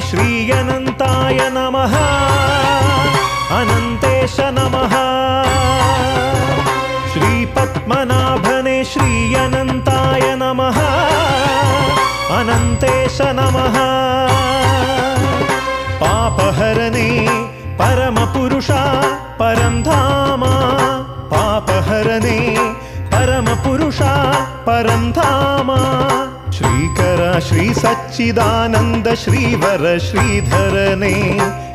श्रीयनन्ताय नमः। अनन्तेश नमः। श्रीपद्मनाभने श्रीयनन्ताय नमः। अनन्तेश नमः। पापहरणे परमपुरुषा परं धाम। पापहरणे परमपुरुषा परं धाम। श्रीकर श्री सच्चिदानन्द श्रीवर श्रीधरने।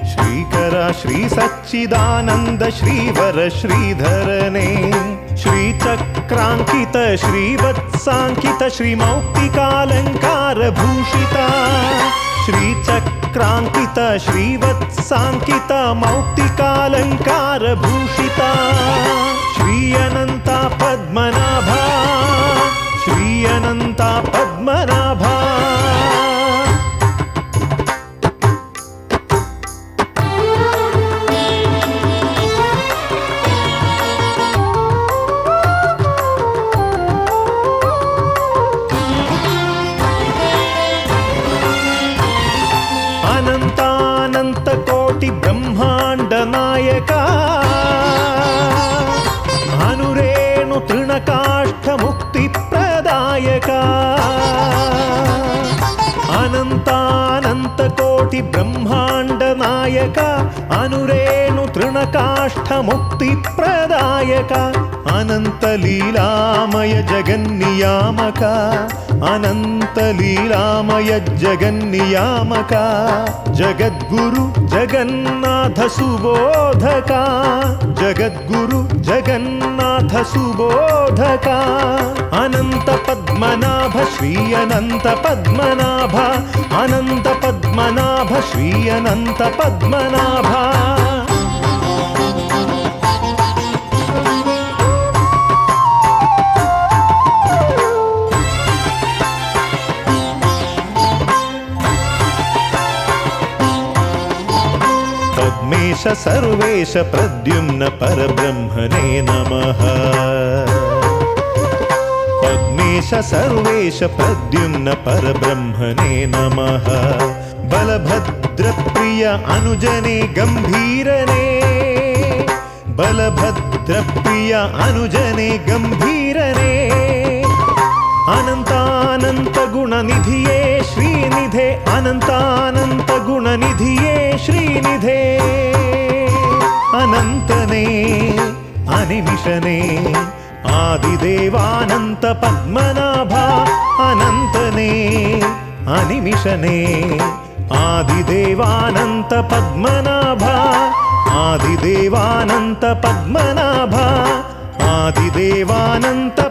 श्रीकर श्री सच्चिदानन्द श्रीवर श्रीधरने। श्रीचक्राङ्कित श्रीवत्साङ्कित श्रीमौक्तिकालङ्कारभूषिता। श्रीचक्राङ्कित श्रीवत्साङ्कित मौक्तिकालङ्कारभूषिता। श्री अनन्ता पद्मनाभा। श्री అనంతానంత కోటి బ్రహ్మాండ నాయక. అనురేణు తృణకాష్ఠ ముక్తి ప్రదాయకా. అనంతానంతకోటి బ్రహ్మాండ నాయక అనురేణు తృణకాష్ఠముక్తి ప్రదాయక అనంతలీలామయ జగన్నియామక అనంతలీలామయ జగన్నియామక జగద్గురు జగన్నాథ సుబోధక జగద్గురు జగన్నాథ సుబోధక అనంత పద్మనాభ శ్రీ అనంత పద్మనాభ అనంత పద్మనాభ శ్రీ అనంత పద్మనాభ. పద్మేశ సర్వేశ ప్రద్యుమ్న పరబ్రహ్మణే నమః. पद्मेश सर्वेश प्रद्युम्न परब्रह्मणे नमः। बलभद्रप्रिय अनुजने गम्भीरने। बलभद्रप्रिय अनुजने गम्भीरने। अनन्तानन्त गुणनिधिये श्रीनिधे। अनन्तानन्त गुणनिधिये श्रीनिधे। अनन्तने, अनिमिषने ఆదిదేవానంత పద్మనాభ అనంతనే అనిమిషనే. ఆదిదేవానంత పద్మనాభ ఆదిదేవానంత పద్మనాభ ఆదిదేవానంత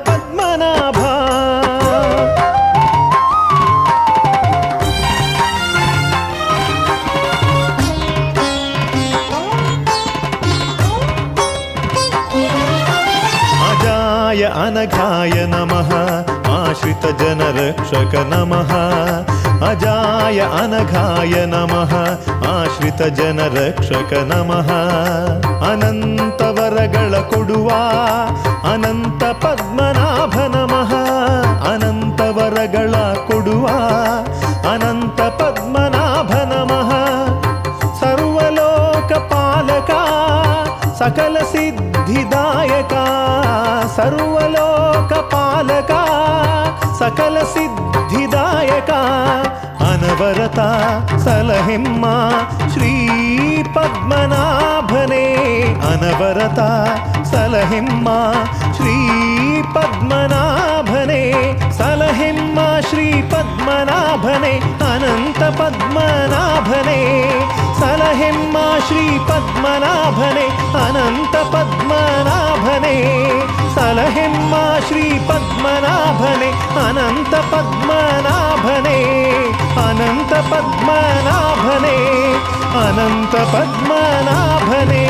अनघाय नमः आश्रितजनरक्षक नमः अजाय अनघाय नमः आश्रितजनरक्षक नमः अनन्तवरगळ अनन्त पद सर्वलोकपालका सकलसिद्धिदायका अनवरता सलहिम्मा श्रीपद्मनाभने अनवरता सलहिम्मा श्रीपद्मनाभने सलहिम्मा श्रीपद्मनाभने अनन्तपद्मनाभने सलहिम्मा अन पद्म కలహెమ్మ శ్రీ పద్మనాభనే అనంత పద్మనాభనే అనంత పద్మనాభనే అనంత పద్మనాభనే